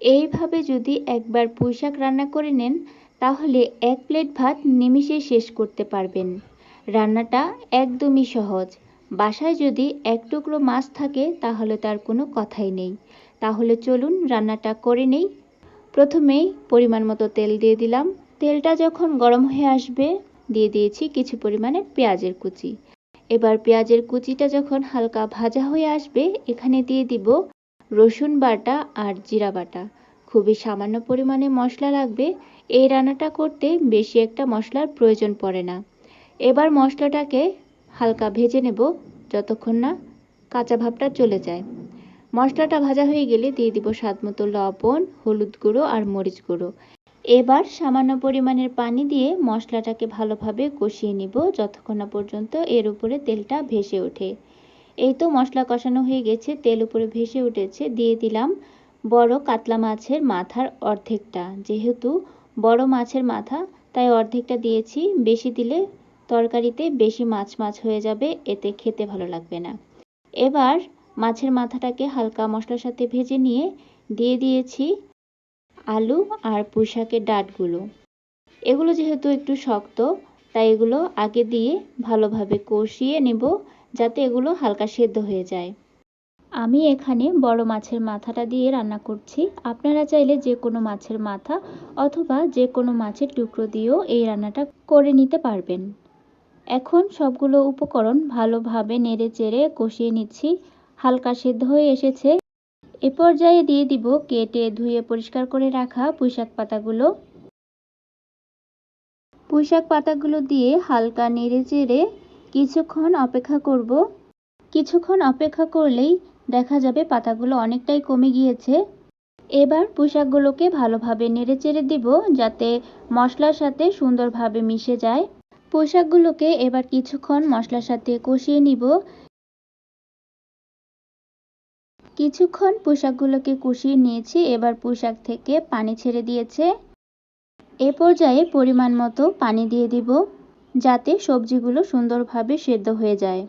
এইভাবে যদি একবার পুঁই শাক রান্না করে নেন, তাহলে এক প্লেট ভাত নিমিষে শেষ করতে পারবেন। রান্নাটা একদমই সহজ। বাসায় যদি এক টুকরো মাছ থাকে, তাহলে তার কোনো কথাই নেই। তাহলে চলুন রান্নাটা করে নেই। প্রথমেই পরিমাণ মতো তেল দিয়ে দিলাম। তেলটা যখন গরম হয়ে আসবে, দিয়ে দিয়েছি কিছু পরিমাণে পেঁয়াজের কুচি। এবার পেঁয়াজের কুচিটা যখন হালকা ভাজা হয়ে আসবে, এখানে দিয়ে দিব রসুন বাটা আর জিরা বাটা। খুবই সামান্য পরিমাণে মশলা লাগবে। এই রান্নাটা করতে বেশি একটা মশলার প্রয়োজন পড়ে না। এবার মশলাটাকে হালকা ভেজে নেব যতক্ষণ না কাঁচা ভাবটা চলে যায়। মশলাটা ভাজা হয়ে গেলে দিয়ে দিব স্বাদ মতো লবণ, হলুদ গুঁড়ো আর মরিচ গুঁড়ো। এবার সামান্য পরিমাণের পানি দিয়ে মশলাটাকে ভালোভাবে কষিয়ে নিব যতক্ষণ না পর্যন্ত এর উপরে তেলটা ভেসে ওঠে। এই তো মশলা কষানো হয়ে গেছে, তেল উপরে ভেসে উঠেছে, দিয়ে দিলাম বড় কাতলা মাছের মাথার অর্ধেকটা। যেহেতু বড় মাছের মাথা, তাই অর্ধেকটা দিয়েছি। বেশি দিলে তরকারিতে বেশি মাছ মাছ হয়ে যাবে, এতে খেতে ভালো লাগবে না। এবার মাছের মাথাটাকে হালকা মশলার সাথে ভেজে নিয়ে দিয়ে দিয়েছি আলু আর পুঁইশাকের ডাঁটগুলো। এগুলো যেহেতু একটু শক্ত, তাই এগুলো আগে দিয়ে ভালোভাবে কষিয়ে নেব। যাতে এগুলো হালকা সেদ্ধ হয়ে যায়। আমি এখানে বড় মাছের মাথাটা দিয়ে রান্না করছি। আপনারা চাইলে যে কোনো মাছের মাথা অথবা যে কোনো মাছের টুকরো দিয়েও এই রান্নাটা করে নিতে পারবেন। এখন সবগুলো উপকরণ ভালোভাবে নেড়ে চেড়ে কষিয়ে নিচ্ছি। হালকা সেদ্ধ হয়ে এসেছে। এ পর্যায়ে দিয়ে দিব কেটে ধুয়ে পরিষ্কার করে রাখা পুঁইশাক পাতাগুলো। পুঁইশাক পাতাগুলো দিয়ে হালকা নেড়ে চেড়ে কিছুক্ষণ অপেক্ষা করব। কিছুক্ষণ অপেক্ষা করলেই দেখা যাবে পাতাগুলো অনেকটাই কমে গিয়েছে। এবার পোশাকগুলোকে ভালোভাবে নেড়ে চেড়ে দিব যাতে মশলার সাথে সুন্দরভাবে মিশে যায়। পোশাকগুলোকে এবার কিছুক্ষণ মশলার সাথে কষিয়ে নিব। কিছুক্ষণ পোশাকগুলোকে কষিয়ে নিয়েছি, এবার পোশাক থেকে পানি ছেড়ে দিয়েছে। এ পর্যায়ে পরিমাণ মতো পানি দিয়ে দিব। যাতে সবজিগুলো সুন্দরভাবে সেদ্ধ হয়ে যায়।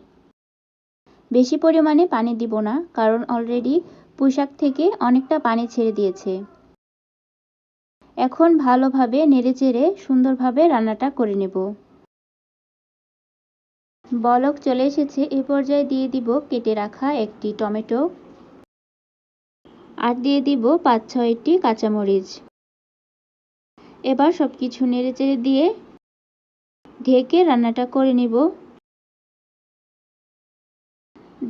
বেশি পরিমাণে পানি দিব না, কারণ অলরেডি পোশাক থেকে অনেকটা পানি ছেড়ে দিয়েছে। এখন ভালোভাবে নেড়ে চেড়ে সুন্দরভাবে রান্নাটা করে নেব। বলক চলে এসেছে, এ পর্যায়ে দিয়ে দিব কেটে রাখা একটি টমেটো আর দিয়ে দিব পাঁচ ছয়টি কাঁচামরিচ। এবার সব কিছু নেড়ে চেড়ে দিয়ে ঢেকে রান্নাটা করে নিব।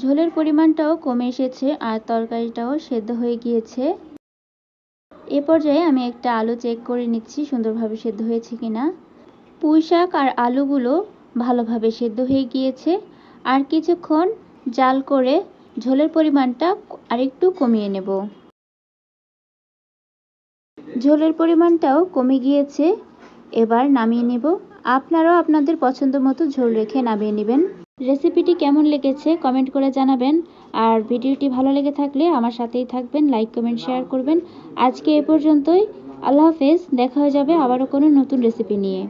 ঝোলের পরিমাণটাও কমে এসেছে আর তরকারিটাও সেদ্ধ হয়ে গিয়েছে। এ পর্যায়ে আমি একটা আলু চেক করে নিচ্ছি সুন্দরভাবে সেদ্ধ হয়েছে কিনা। পুঁই শাক আর আলুগুলো ভালোভাবে সেদ্ধ হয়ে গিয়েছে আর কিছুক্ষণ জাল করে ঝোলের পরিমাণটা আরেকটু কমিয়ে নেব। ঝোলের পরিমাণটাও কমে গিয়েছে। এবার নামিয়ে নেব। আপনারাও আপনাদের পছন্দ মতো ঝোল রেখে নামিয়ে নেবেন। রেসিপিটি কেমন লেগেছে কমেন্ট করে জানাবেন। আর ভিডিওটি ভালো লেগে থাকলে আমার সাথেই থাকবেন, লাইক, কমেন্ট, শেয়ার করবেন। আজকে এ পর্যন্তই। আল্লাহ হাফেজ, দেখা হয়ে যাবে আবারও কোনো নতুন রেসিপি নিয়ে।